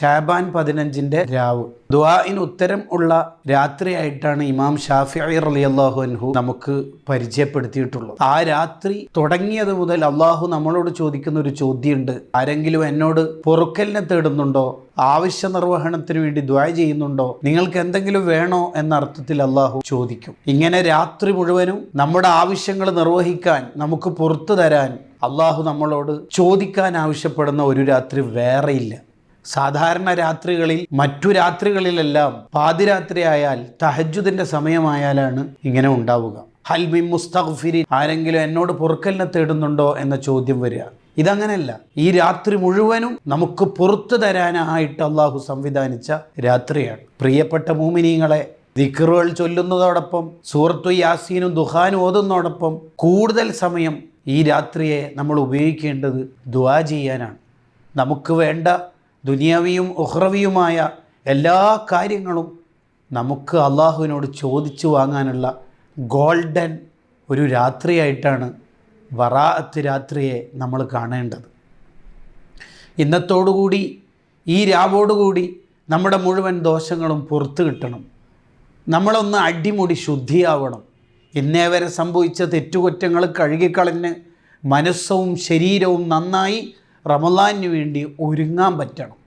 ഷാബാൻ പതിനഞ്ചിന്റെ രാവ്. ദുആഇന് ഉത്തരം ഉള്ള രാത്രിയായിട്ടാണ് ഇമാം ഷാഫി അലി അള്ളാഹു അൻഹു നമുക്ക് പരിചയപ്പെടുത്തിയിട്ടുള്ളത്. ആ രാത്രി തുടങ്ങിയത് മുതൽ അള്ളാഹു നമ്മളോട് ചോദിക്കുന്ന ഒരു ചോദ്യമുണ്ട്. ആരെങ്കിലും എന്നോട് പൊറുക്കലിനെ തേടുന്നുണ്ടോ? ആവശ്യ നിർവഹണത്തിന് വേണ്ടി ദ്വാ ചെയ്യുന്നുണ്ടോ? നിങ്ങൾക്ക് എന്തെങ്കിലും വേണോ എന്ന അർത്ഥത്തിൽ അള്ളാഹു ചോദിക്കും. ഇങ്ങനെ രാത്രി മുഴുവനും നമ്മുടെ ആവശ്യങ്ങൾ നിർവഹിക്കാൻ നമുക്ക് പുറത്തു തരാൻ അള്ളാഹു നമ്മളോട് ചോദിക്കാൻ ആവശ്യപ്പെടുന്ന ഒരു രാത്രി വേറെയില്ല സാധാരണ രാത്രികളിൽ മറ്റു രാത്രികളിലെല്ലാം പാതിരാത്രിയായാൽ തഹജുദിന്റെ സമയമായാലാണ് ഇങ്ങനെ ഉണ്ടാവുക. ഹൽബി മുസ്തഗ്ഫിരി ആരെങ്കിലും എന്നോട് പൊറുക്കലിനെ തേടുന്നുണ്ടോ എന്ന ചോദ്യം വരിക. ഇതങ്ങനെയല്ല ഈ രാത്രി മുഴുവനും നമുക്ക് പുറത്തു തരാനായിട്ട് അള്ളാഹു സംവിധാനിച്ച രാത്രിയാണ്. പ്രിയപ്പെട്ട മൂമിനീങ്ങളെ ദിക്റുകൾ ചൊല്ലുന്നതോടൊപ്പം സൂറത്തു യാസീനും ദുഹാനും ഓതുന്നതോടൊപ്പം കൂടുതൽ സമയം ഈ രാത്രിയെ നമ്മൾ ഉപയോഗിക്കേണ്ടത് ദുവാ ചെയ്യാനാണ്. നമുക്ക് വേണ്ട ദുനിയാവിയും ഉഹ്റവിയുമായ എല്ലാ കാര്യങ്ങളും നമുക്ക് അള്ളാഹുവിനോട് ചോദിച്ചു വാങ്ങാനുള്ള ഗോൾഡൻ ഒരു രാത്രിയായിട്ടാണ് വറാഅത്ത് രാത്രിയെ നമ്മൾ കാണേണ്ടത്. ഇന്നത്തോടുകൂടി ഈ രാവോടുകൂടി നമ്മുടെ മുഴുവൻ ദോഷങ്ങളും പുറത്തു കിട്ടണം. നമ്മളൊന്ന് അടിമുടി ശുദ്ധിയാവണം. ഇന്നേ വരെ സംഭവിച്ച തെറ്റുകുറ്റങ്ങൾ കഴുകിക്കളഞ്ഞ് മനസ്സവും ശരീരവും നന്നായി റമലാനു വേണ്ടി ഒരുങ്ങാൻ പറ്റണം.